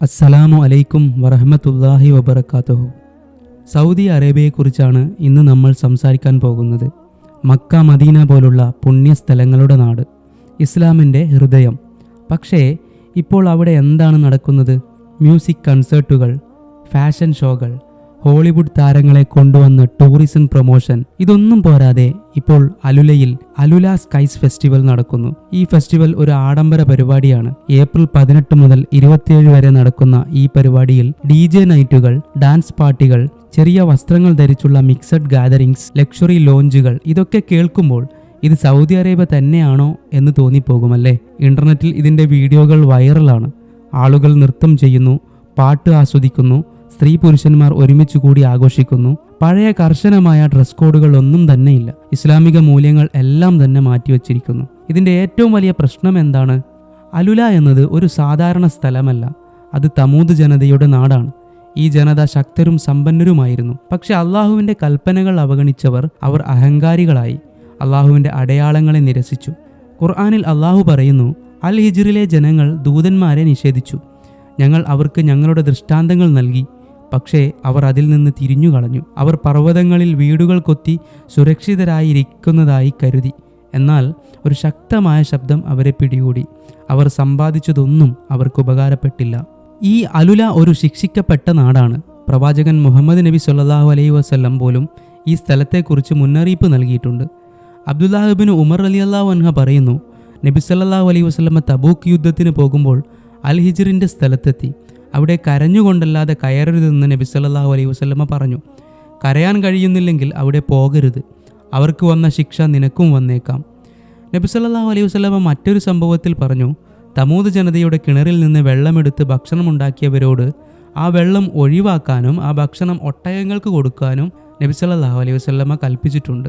അസ്സലാമു അലൈക്കും വറഹമത്തല്ലാഹി വബർക്കാത്തുഹു സൗദി അറേബ്യയെക്കുറിച്ചാണ് ഇന്ന് നമ്മൾ സംസാരിക്കാൻ പോകുന്നത്. മക്ക മദീന പോലുള്ള പുണ്യസ്ഥലങ്ങളുടെ നാട്. ഇസ്ലാമിന്റെ ഹൃദയം. പക്ഷേ ഇപ്പോൾ അവിടെ എന്താണ് നടക്കുന്നത്? മ്യൂസിക് കൺസേർട്ടുകൾ ഫാഷൻ ഷോകൾ ഹോളിവുഡ് താരങ്ങളെ കൊണ്ടുവന്ന് ടൂറിസം പ്രൊമോഷൻ. ഇതൊന്നും പോരാതെ ഇപ്പോൾ അലുലയിൽ അലുല സ്കൈസ് ഫെസ്റ്റിവൽ നടക്കുന്നു. ഈ ഫെസ്റ്റിവൽ ഒരു ആഡംബര പരിപാടിയാണ്. ഏപ്രിൽ പതിനെട്ട് മുതൽ ഇരുപത്തിയേഴ് വരെ നടക്കുന്ന ഈ പരിപാടിയിൽ ഡി ജെ നൈറ്റുകൾ ഡാൻസ് പാർട്ടികൾ ചെറിയ വസ്ത്രങ്ങൾ ധരിച്ചുള്ള മിക്സഡ് ഗാദറിങ്സ് ലക്ഷറി ലോഞ്ചുകൾ ഇതൊക്കെ കേൾക്കുമ്പോൾ ഇത് സൗദി അറേബ്യ തന്നെയാണോ എന്ന് തോന്നിപ്പോകുമല്ലേ? ഇന്റർനെറ്റിൽ ഇതിന്റെ വീഡിയോകൾ വൈറലാണ്. ആളുകൾ നൃത്തം ചെയ്യുന്നു പാട്ട് ആസ്വദിക്കുന്നു സ്ത്രീ പുരുഷന്മാർ ഒരുമിച്ച് കൂടി ആഘോഷിക്കുന്നു. പഴയ കർശനമായ ഡ്രസ് കോഡുകൾ ഒന്നും തന്നെയില്ല. ഇസ്ലാമിക മൂല്യങ്ങൾ എല്ലാം തന്നെ മാറ്റിവെച്ചിരിക്കുന്നു. ഇതിന്റെ ഏറ്റവും വലിയ പ്രശ്നം എന്താണ്? അലുല എന്നത് ഒരു സാധാരണ സ്ഥലമല്ല. അത് തമൂത് ജനതയുടെ നാടാണ്. ഈ ജനത ശക്തരും സമ്പന്നരുമായിരുന്നു. പക്ഷെ അള്ളാഹുവിന്റെ കൽപ്പനകൾ അവഗണിച്ചവർ അവർ അഹങ്കാരികളായി. അള്ളാഹുവിന്റെ അടയാളങ്ങളെ നിരസിച്ചു. ഖുർആാനിൽ അള്ളാഹു പറയുന്നു അൽ ഹിജിറിലെ ജനങ്ങൾ ദൂതന്മാരെ നിഷേധിച്ചു. ഞങ്ങൾ അവർക്ക് ഞങ്ങളുടെ ദൃഷ്ടാന്തങ്ങൾ നൽകി. പക്ഷേ അവർ അതിൽ നിന്ന് തിരിഞ്ഞു കളഞ്ഞു അവർ പർവതങ്ങളിൽ വീടുകൾ കൊത്തി സുരക്ഷിതരായിരിക്കുന്നതായി കരുതി. എന്നാൽ ഒരു ശക്തമായ ശബ്ദം അവരെ പിടികൂടി. അവർ സമ്പാദിച്ചതൊന്നും അവർക്ക് ഉപകാരപ്പെട്ടില്ല. ഈ അലുല ഒരു ശിക്ഷിക്കപ്പെട്ട നാടാണ്. പ്രവാചകൻ മുഹമ്മദ് നബി സല്ലാഹു അലൈഹി വസല്ലം പോലും ഈ സ്ഥലത്തെക്കുറിച്ച് മുന്നറിയിപ്പ് നൽകിയിട്ടുണ്ട്. അബ്ദുല്ലാഹിബിന് ഉമർ അലി അള്ളാഹു അൻഹ പറയുന്നു നബി സല്ലാഹു അലൈഹി വസല്ലമ തബൂക്ക് യുദ്ധത്തിന് പോകുമ്പോൾ അൽ ഹിജിറിന്റെ സ്ഥലത്തെത്തി. അവിടെ കരഞ്ഞുകൊണ്ടല്ലാതെ കയറരുതെന്ന് നബി സല്ലാഹു അലൈഹി വസല്ലമ പറഞ്ഞു. കരയാൻ കഴിയുന്നില്ലെങ്കിൽ അവിടെ പോകരുത്. അവർക്ക് വന്ന ശിക്ഷ നിനക്കും വന്നേക്കാം. നബി സല്ലാഹു അലൈഹി വസല്ലമ മറ്റൊരു സംഭവത്തിൽ പറഞ്ഞു തമൂത് ജനതയുടെ കിണറിൽ നിന്ന് വെള്ളമെടുത്ത് ഭക്ഷണമുണ്ടാക്കിയവരോട് ആ വെള്ളം ഒഴിവാക്കാനും ആ ഭക്ഷണം ഒട്ടയങ്ങൾക്ക് കൊടുക്കാനും നബി സല്ലാഹു അലൈഹി വസല്ലമ കൽപ്പിച്ചിട്ടുണ്ട്.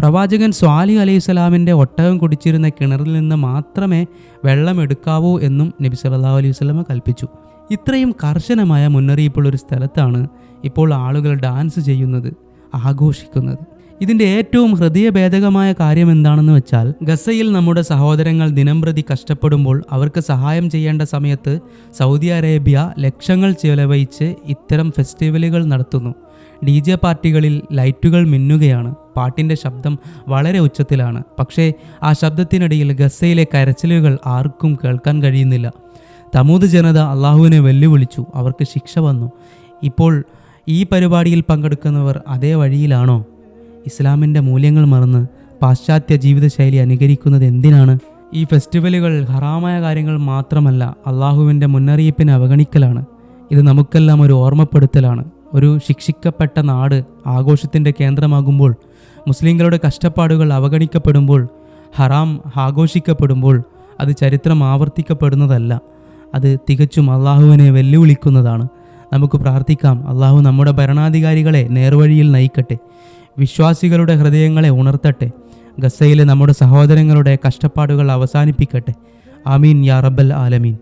പ്രവാചകൻ സ്വാലി അലൈഹി സ്വലാമിന്റെ ഒട്ടകം കുടിച്ചിരുന്ന കിണറിൽ നിന്ന് മാത്രമേ വെള്ളം എടുക്കാവൂ എന്നും നബി സല്ലല്ലാഹു അലൈഹി വസല്ലമ കൽപ്പിച്ചു. ഇത്രയും കർശനമായ മുന്നറിയിപ്പുള്ള ഒരു സ്ഥലത്താണ് ഇപ്പോൾ ആളുകൾ ഡാൻസ് ചെയ്യുന്നത് ആഘോഷിക്കുന്നത്. ഇതിന്റെ ഏറ്റവും ഹൃദയഭേദകമായ കാര്യം എന്താണെന്ന് വെച്ചാൽ ഗസയിൽ നമ്മുടെ സഹോദരങ്ങൾ ദിനംപ്രതി കഷ്ടപ്പെടുമ്പോൾ അവർക്ക് സഹായം ചെയ്യേണ്ട സമയത്ത് സൗദി അറേബ്യ ലക്ഷങ്ങൾ ചെലവഴിച്ച് ഇത്തരം ഫെസ്റ്റിവലുകൾ നടത്തുന്നു. ഡി ജെ പാർട്ടികളിൽ ലൈറ്റുകൾ മിന്നുകയാണ്. പാട്ടിന്റെ ശബ്ദം വളരെ ഉച്ചത്തിലാണ്. പക്ഷേ ആ ശബ്ദത്തിനിടയിൽ ഗസയിലെ കരച്ചിലുകൾ ആർക്കും കേൾക്കാൻ കഴിയുന്നില്ല. തമൂത് ജനത അള്ളാഹുവിനെ വെല്ലുവിളിച്ചു അവർക്ക് ശിക്ഷ വന്നു. ഇപ്പോൾ ഈ പരിപാടിയിൽ പങ്കെടുക്കുന്നവർ അതേ വഴിയിലാണോ? ഇസ്ലാമിന്റെ മൂല്യങ്ങൾ മറന്ന് പാശ്ചാത്യ ജീവിതശൈലി അനുകരിക്കുന്നത് എന്തിനാണ്? ഈ ഫെസ്റ്റിവലുകൾ ഹറാമായ കാര്യങ്ങൾ മാത്രമല്ല അള്ളാഹുവിന്റെ മുന്നറിയിപ്പിനെ അവഗണിക്കലാണ്. ഇത് നമുക്കെല്ലാം ഒരു ഓർമ്മപ്പെടുത്തലാണ്. ഒരു ശിക്ഷിക്കപ്പെട്ട നാട് ആഘോഷത്തിന്റെ കേന്ദ്രമാകുമ്പോൾ മുസ്ലിങ്ങളുടെ കഷ്ടപ്പാടുകൾ അവഗണിക്കപ്പെടുമ്പോൾ ഹറാം ആഘോഷിക്കപ്പെടുമ്പോൾ അത് ചരിത്രം ആവർത്തിക്കപ്പെടുന്നതല്ല. അത് തികച്ചും അള്ളാഹുവിനെ വെല്ലുവിളിക്കുന്നതാണ്. നമുക്ക് പ്രാർത്ഥിക്കാം. അള്ളാഹു നമ്മുടെ ഭരണാധികാരികളെ നേർവഴിയിൽ നയിക്കട്ടെ. വിശ്വാസികളുടെ ഹൃദയങ്ങളെ ഉണർത്തട്ടെ. ഗസയിലെ നമ്മുടെ സഹോദരങ്ങളുടെ കഷ്ടപ്പാടുകൾ അവസാനിപ്പിക്കട്ടെ. ആമീൻ യാ റബ്ബൽ ആലമീൻ.